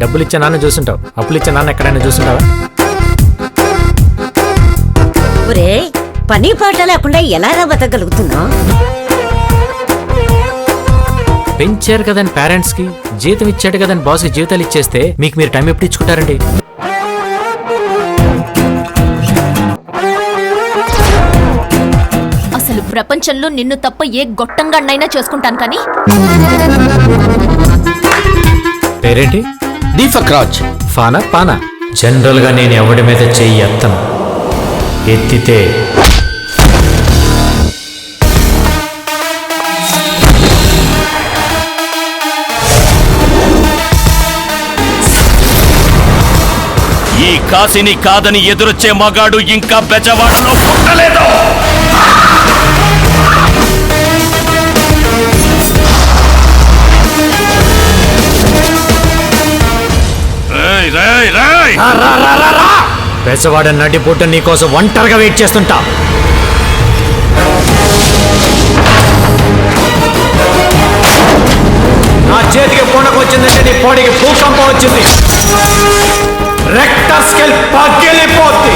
డబ్బులు ఇచ్చే నాన్న చూసుంటావు అప్పులు ఇచ్చే నాన్న ఎక్కడైనా చూసుంటావా ఒరే పని పాట లేకుండా ఎలా రా బతకగలుగుతున్నావు? పెంచారు కదని పేరెంట్స్కి జీతం ఇచ్చాడు కదని బాస్కి జీతాలు ఇచ్చేస్తే మీకు మీరు టైం ఎప్పుడు ఇచ్చుకుంటారండి? ప్రపంచంలో నిన్ను తప్ప ఏ గొట్టంగాన్నైనా చేసుకుంటాను కానీ? పేరేంటి? దీపక్ రాజ్ ఫానా పానా? జనరల్గా నేను ఎవడి మీద చెయ్యి ఎత్తను. ఎత్తితే ఈ కాశీని కాదని ఎదురొచ్చే మగాడు ఇంకా బెజవాడలో పుట్టలేదు. రాయ్ రాయ్! రా, రా, రా, రా, నీకోసం ఒంటరిగా వెయిట్ చేస్తుంటా. నా చేతికి పూనకు వచ్చిందంటే నీ పొడికి భూకంపం వచ్చింది. రెక్టర్ స్కెల్ పగిలిపోద్ది.